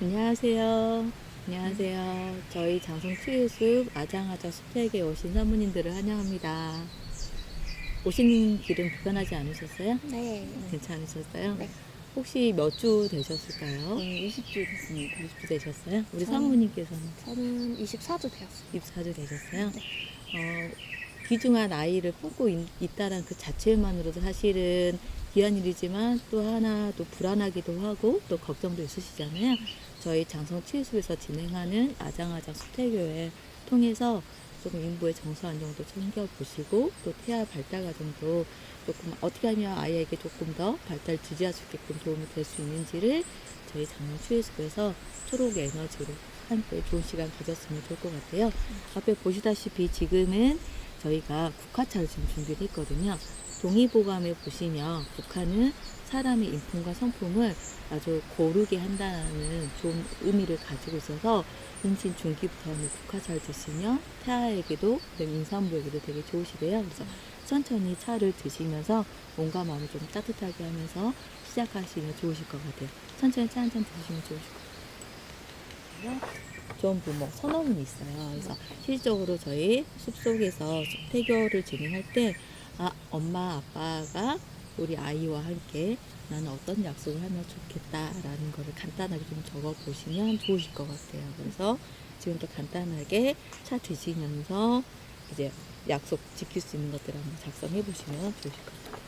안녕하세요. 안녕하세요. 저희 장성 치유숲 아장아장 숲에게 오신 사모님들을 환영합니다. 오시는 길은 불편하지 않으셨어요? 네. 괜찮으셨어요? 네. 혹시 몇 주 되셨을까요? 네, 20주 됐습니다. 20주 되셨어요? 우리 저는- 사모님께서는 저는 24주 되었어요. 24주 되셨어요? 네. 어, 귀중한 아이를 품고 있, 있다는 그 자체만으로도 사실은 귀한 일이지만 또 하나 또 불안하기도 하고 또 걱정도 있으시잖아요. 저희 장성 치유숲에서 진행하는 아장아장 수태교회 통해서 조금 인부의 정서 안정도 챙겨보시고 또 태아 발달 과정도 조금 어떻게 하면 아이에게 조금 더 발달 주지할 수 있게끔 도움이 될 수 있는지를 저희 장성 치유숲에서 초록 에너지로 함께 좋은 시간 가졌으면 좋을 것 같아요. 앞에 보시다시피 지금은 저희가 국화차를 지금 준비를 했거든요. 동의보감에 보시면 국화는 사람의 인품과 성품을 아주 고르게 한다는 좋은 의미를 가지고 있어서 임신 중기부터는 국화차를 드시면 태아에게도 임산부에게도 되게 좋으시대요. 그래서 천천히 차를 드시면서 몸과 마음을 좀 따뜻하게 하면서 시작하시면 좋으실 것 같아요. 천천히 차 한 잔 드시면 좋으실 것 같아요. 좋은 부모, 선호문이 있어요. 그래서 실질적으로 저희 숲속에서 태교를 진행할 때, 아, 엄마, 아빠가 우리 아이와 함께 나는 어떤 약속을 하면 좋겠다라는 거를 간단하게 좀 적어 보시면 좋으실 것 같아요. 그래서 지금부터 간단하게 차 드시면서 이제 약속 지킬 수 있는 것들을 한번 작성해 보시면 좋으실 것 같아요.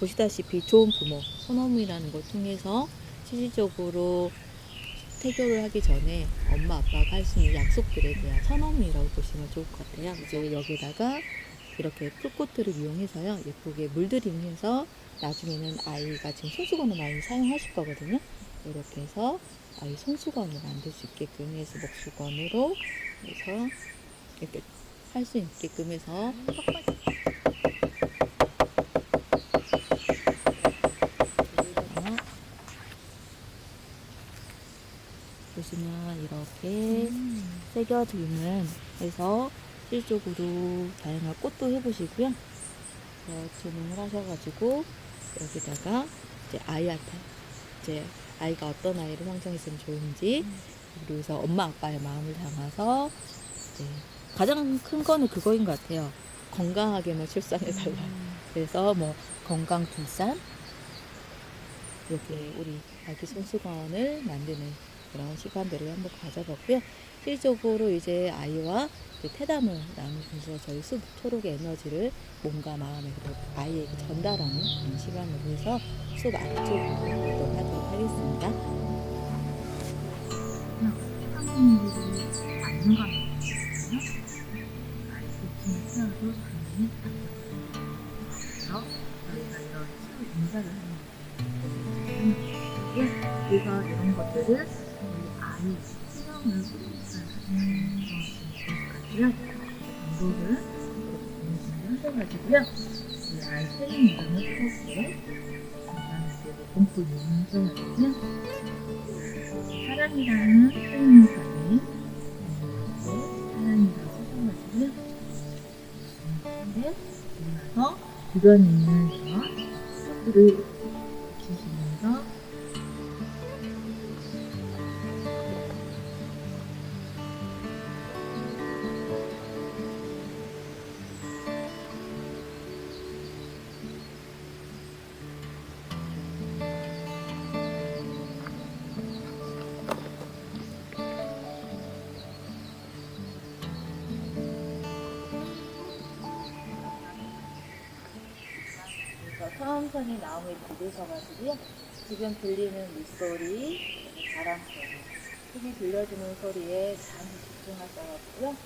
보시다시피 좋은 부모, 선호문이라는 걸 통해서 실질적으로 태교를 하기 전에 엄마 아빠가 할 수 있는 약속들에 대한 선언이라고 보시면 좋을 것 같아요. 이제 여기다가 이렇게 풀꽃들을 이용해서요 예쁘게 물들이면서 나중에는 아이가 지금 손수건을 많이 사용하실 거거든요. 이렇게 해서 아이 손수건을 만들 수 있게끔 해서 목수건으로 해서 이렇게 할 수 있게끔 해서 보시면 이렇게 새겨드리는 해서 실적으로 다양한 꽃도 해보시고요. 어, 주문을 하셔가지고 여기다가 이제 아이한테 이제 아이가 어떤 아이를 형성했으면 좋은지 그래서 엄마 아빠의 마음을 담아서 이제 가장 큰 거는 그거인 것 같아요. 건강하게만 출산해달라. 그래서 뭐 건강 출산 이렇게 우리 아기 손수건을 만드는 그런 시간들을 한번 가져봤고요. 실질적으로 이제 아이와 태담을 나누면서 저희 숲 초록의 에너지를 몸과 마음에 아이에게 전달하는 그런 시간으로 해서 숲 안쪽으로 이동하도록 하겠습니다. 그래서 이런 것들을 사랑이라는 표현을 가진 사랑이라고 써가지고요. 근데 나서 주변에 있는 저 것들을 천천히 나무에 기대셔가지고요. 지금 들리는 물소리, 바람 소리, 숨이 들려주는 소리에 잠시 집중하셔가지고요.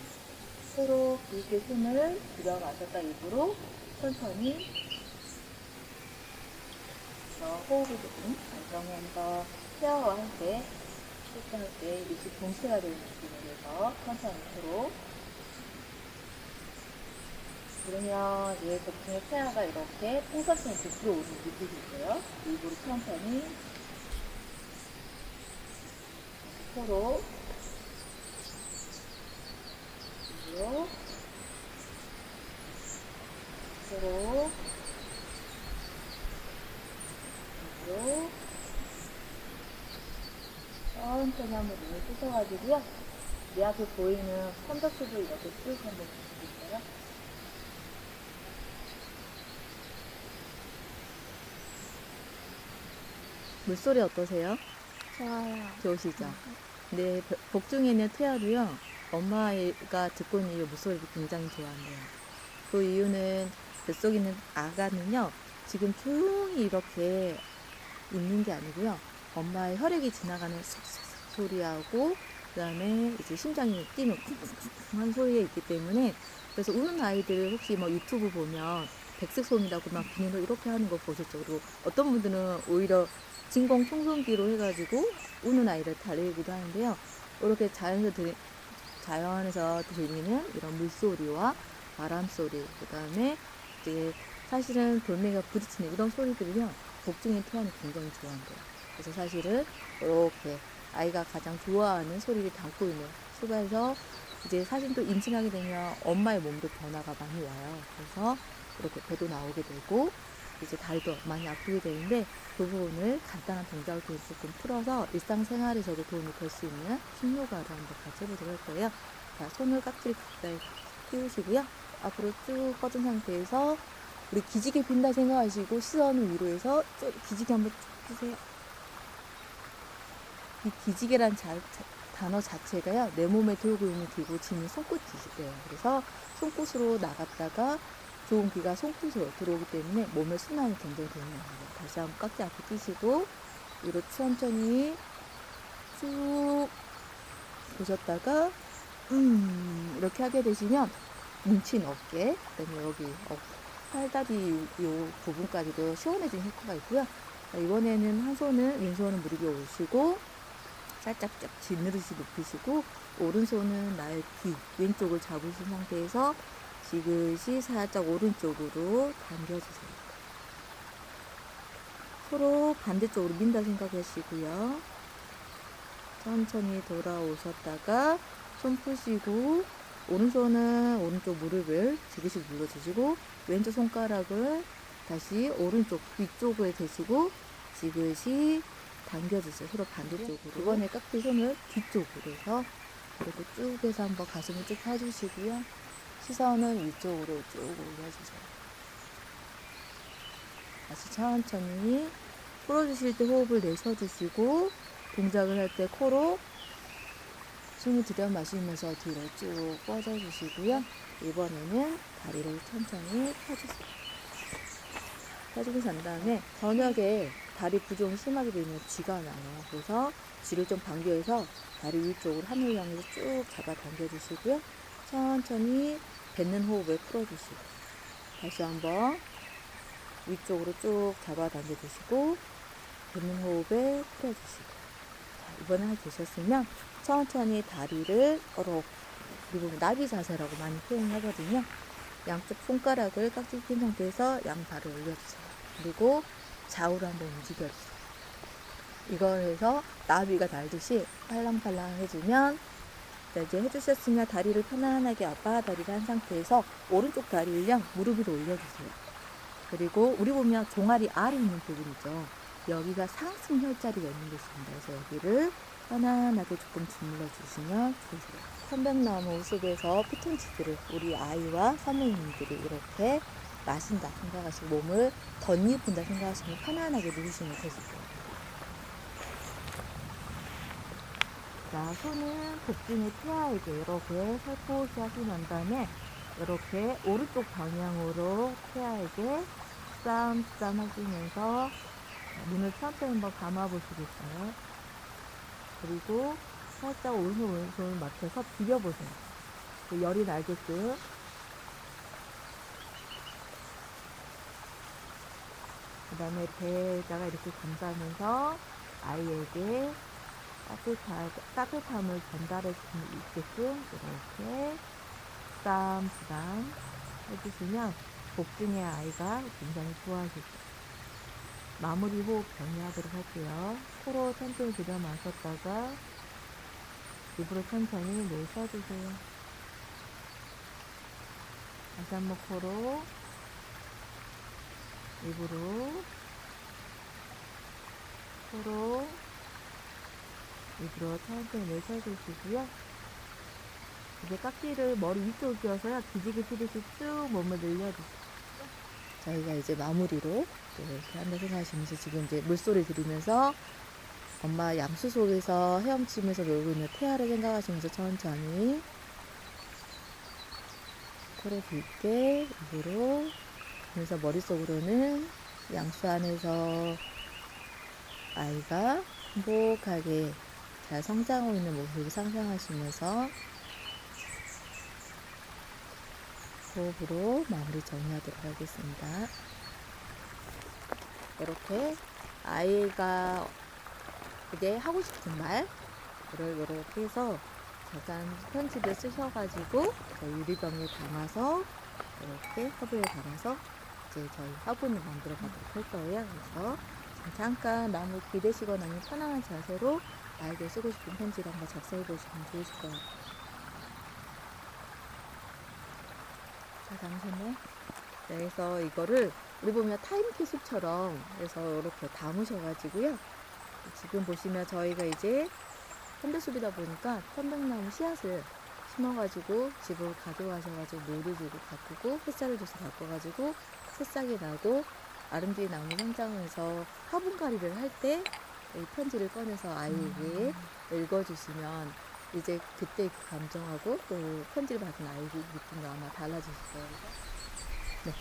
서로 깊게 숨을 들여마셨다 입으로 천천히 호흡을 조금 안정해서 폐하와 함께 실천할 때 일시 동시가 되는 느낌으로 해서 천천히 서로 그러면 이제 덕분에 태아가 이렇게 풍선처럼 부풀어 오는 느낌이 있어요. 입으로 천천히 서로 입으로 서로 입으로 천천히 한번 눈을 뜨셔가지고요. 내 앞에 보이는 선덕수도 이렇게 쭉 한번 보실까요? 물소리 어떠세요? 좋아요. 좋으시죠? 네, 벼- 복중에는 태아도요, 엄마가 듣고 있는 이 물소리를 굉장히 좋아한대요. 그 이유는 뱃속에 있는 아가는요, 지금 조용히 이렇게 있는 게 아니고요, 엄마의 혈액이 지나가는 쏙쏙 소리하고, 그 다음에 이제 심장이 뛰는 쿵쿵쿵 한 소리가 있기 때문에, 그래서 우는 아이들 혹시 뭐 유튜브 보면 백색솜이라고 막 비닐로 이렇게 하는 거 보셨죠? 그리고 어떤 분들은 오히려 진공 청소기로 해가지고 우는 아이를 달리기도 하는데요. 이렇게 자연에서 들, 자연에서 들리는 이런 물소리와 바람 소리, 그 다음에 이제 사실은 돌멩이가 부딪히는 이런 소리들이요. 복중의 태아는 굉장히 좋아한대요. 그래서 사실은 이렇게 아이가 가장 좋아하는 소리를 담고 있는 수가에서 이제 사실 또 임신하게 되면 엄마의 몸도 변화가 많이 와요. 그래서 이렇게 배도 나오게 되고 이제 다리도 많이 아프게 되는데 그 부분을 간단한 동작을 조금 풀어서 일상생활에서도 도움이 될 수 있는 흉요가를 한번 같이 해보도록 할 거예요. 자, 손을 깍지를 가까이 끼우시고요. 앞으로 쭉 뻗은 상태에서 우리 기지개 핀다 생각하시고 시선을 위로 해서 쭉 기지개 한번 쭉 피세요. 이 기지개란 자- 자- 단어 자체가요, 내 몸에 들고 있는 기구 지는 손끝이시대요. 그래서 손끝으로 나갔다가 좋은 기가 손끝으로 들어오기 때문에 몸의 순환이 굉장히 됩니다. 다시 한번 깍지 앞에 끼시고 위로 천천히 쭉 보셨다가 음 이렇게 하게 되시면 뭉친 어깨 그다음에 여기 어, 팔다리 요 부분까지도 시원해진 효과가 있고요. 자, 이번에는 한 손은 왼손은 무릎 위에 올리시고 살짝 쭉 지느러시 높이시고 오른손은 나의 귀 왼쪽을 잡으신 상태에서 지그시 살짝 오른쪽으로 당겨주세요. 서로 반대쪽으로 민다 생각하시고요. 천천히 돌아오셨다가 손 푸시고 오른손은 오른쪽 무릎을 지그시 눌러주시고 왼쪽 손가락을 다시 오른쪽 위쪽에 대시고 지그시 당겨주세요. 서로 반대쪽으로. 이번에 깍지 손을 뒤쪽으로 해서 이렇게 쭉 해서 한번 가슴을 쭉 펴주시고요. 시선은 위쪽으로 쭉 올려주세요. 다시 천천히 풀어주실 때 호흡을 내쉬어주시고 동작을 할 때 코로 숨을 들여 마시면서 뒤로 쭉 뻗어주시고요. 이번에는 다리를 천천히 펴주세요. 펴주고 난 다음에 저녁에 다리 부종이 심하게 되면 쥐가 나요. 그래서 쥐를 좀 반겨해서 다리 위쪽으로 하늘 향해서 쭉 잡아 당겨주시고요. 천천히 뱉는 호흡을 풀어주시고 다시 한번 위쪽으로 쭉 잡아 당겨주시고 뱉는 호흡에 풀어주시고 자, 이번에 할 되셨으면 천천히 다리를 이렇게 그리고 나비 자세라고 많이 표현하거든요. 양쪽 손가락을 깍지 낀 상태에서 양발을 올려주세요. 그리고 좌우로 한번 움직여주세요. 이걸 해서 나비가 날듯이 팔랑팔랑 해주면 자, 이제 해주셨으면 다리를 편안하게 아빠 다리를 한 상태에서 오른쪽 다리를요 무릎 위로 올려주세요. 그리고 우리 보면 종아리 아래 있는 부분이죠. 여기가 상승 혈자리가 있는 곳입니다. 그래서 여기를 편안하게 조금 주물러 주시면 좋으세요. 편백나무 숲에서 피톤치드를 우리 아이와 사모님들이 이렇게 마신다 생각하시고 몸을 덧입힌다 생각하시면 편안하게 누우시면 되시고요. 자, 손은 복중의 태아에게 이렇게 살포시 하시고 난 다음에 이렇게 오른쪽 방향으로 태아에게 쌈쌈 하시면서 눈을 천천히 한번 감아보시겠어요? 그리고 살짝 오른손 오른손을 맞춰서 비벼보세요. 그 열이 날게끔. 그 다음에 배에다가 이렇게 감싸면서 아이에게 따뜻하, 따뜻함을 전달할 수 있게끔 이렇게 쌈쌈 해주시면 복중의 아이가 굉장히 좋아하실 거예요. 마무리 호흡 정리하도록 할게요. 코로 천천히 들여 마셨다가 입으로 천천히 내쉬어주세요. 다시 한번 코로 입으로 코로 입으로 천천히 내쉬어주시고요. 이제 깍지를 머리 위쪽으로 끼워서요. 기지개 피듯이 쭉 몸을 늘려주세요. 저희가 이제 마무리로 또 이렇게 한다 생각하시면서 지금 이제 물소리 들으면서 엄마 양수 속에서 헤엄치면서 놀고 있는 태아를 생각하시면서 천천히 코로 깊게 입으로 그래서 머릿속으로는 양수 안에서 아이가 행복하게 잘 성장하고 있는 모습을 상상하시면서 호흡으로 마무리 정리하도록 하겠습니다. 이렇게 아이가 이제 하고 싶은 말을 이렇게 해서 잠깐 편지를 쓰셔가지고 유리병에 담아서 이렇게 화분에 담아서 이제 저희 화분을 만들어 가도록 할 거예요. 그래서 잠깐 나무 기대시거나 편안한 자세로 아이에게 쓰고 싶은 편지를 한번 작성해 보시면 좋으실 것 같아요. 잘 담으셨나요? 네, 그래서 이거를 우리 보면 타임캡슐처럼 해서 이렇게 담으셔가지고요. 지금 보시면 저희가 이제 현대숲이다 보니까 편백나무 씨앗을 심어가지고 집으로 가져가셔가지고 물을 주고 가꾸고 햇살을 줘서 가꿔가지고 새싹이 나고 아름드리 나무 성장해서 화분가리를 할때이 편지를 꺼내서 아이에게 읽어주시면 이제 그때 그 감정하고 또 편지를 받은 아이의 느낌도 아마 달라지실 거예요. 네.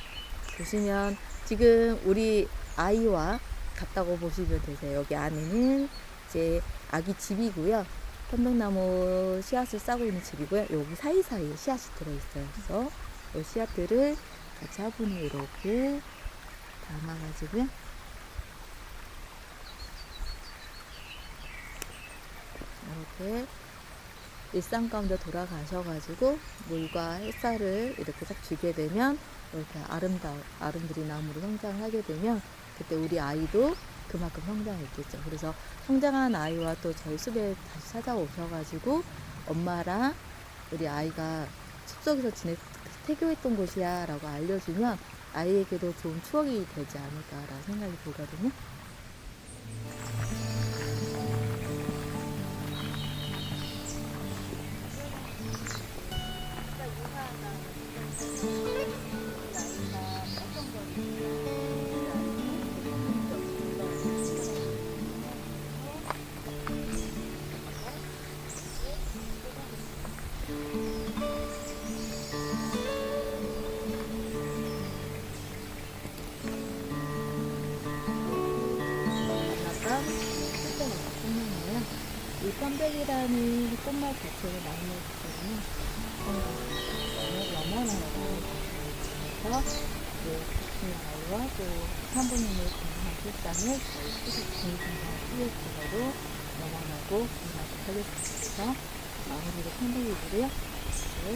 보시면 지금 우리 아이와 같다고 보시면 되세요. 여기 안에는 이제 아기 집이고요. 편백나무 씨앗을 싸고 있는 집이고요. 여기 사이사이에 씨앗이 들어있어요. 그래서 이 씨앗들을 같이 화분에 이렇게 담아가지고요. 이렇게 일상 가운데 돌아가셔가지고 물과 햇살을 이렇게 딱 주게 되면 이렇게 아름다운 아름드리 나무로 성장하게 되면 그때 우리 아이도 그만큼 성장했겠죠. 그래서 성장한 아이와 또 저희 숲에 다시 찾아오셔가지고 엄마랑 우리 아이가 숲속에서 지내 태교했던 곳이야라고 알려주면 아이에게도 좋은 추억이 되지 않을까라는 생각이 들거든요. 꽃말 자체를 나누어 주시면 너무너무 그래서 그 아이와 또 산부님의 건강한 실상을 중심과 수요식으로 넘어가고 공부하도록 하겠습니다. 마무리로 깜백이고요. 네.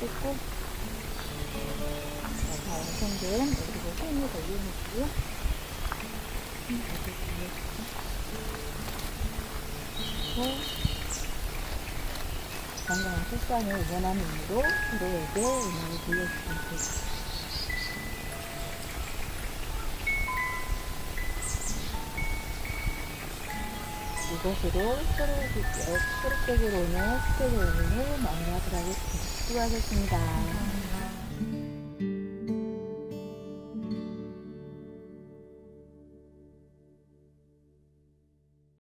뜯고 자, 완성된 여기도 손을 올려놓고요. 건강한 출산을 원하는 의미로 서로에게 응원을 돌려주시면 되겠습니다. 이것으로 초록색으로 오는 스케줄 오늘 마무리하도록 하겠습니다. 수고하셨습니다.